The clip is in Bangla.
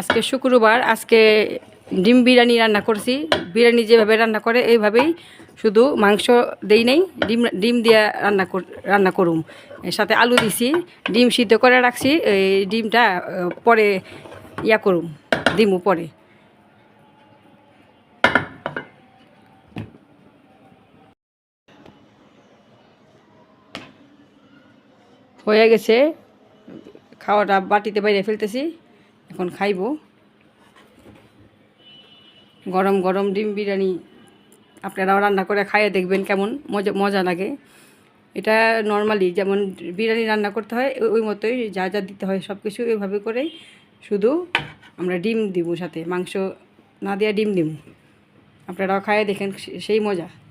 আজকে শুক্রবার, আজকে ডিম বিরিয়ানি রান্না করছি। বিরিয়ানি যেভাবে রান্না করে, এইভাবেই শুধু মাংস দেই নেই, ডিম ডিম দিয়ে রান্না রান্না করুম। এর সাথে আলু দিছি, ডিম সিদ্ধ করে রাখছি, এই ডিমটা পরে ইয়া করুম ডিমও পরে। হয়ে গেছে, খাওয়াটা বাটিতে বাইরে ফেলতেছি। এখন খাইবো। গরম গরম ডিম বিরিয়ানি আপনারাও রান্না করে খাইয়ে দেখবেন কেমন মজা মজা লাগে। এটা নর্মালি যেমন বিরিয়ানি রান্না করতে হয় ওই- মতোই যা যা দিতে হয় সব কিছু এভাবে করেই শুধু আমরা ডিম দিব সাথে, মাংস না দেওয়া ডিম দিব। আপনারাও খাইয়ে দেখেন সেই মজা।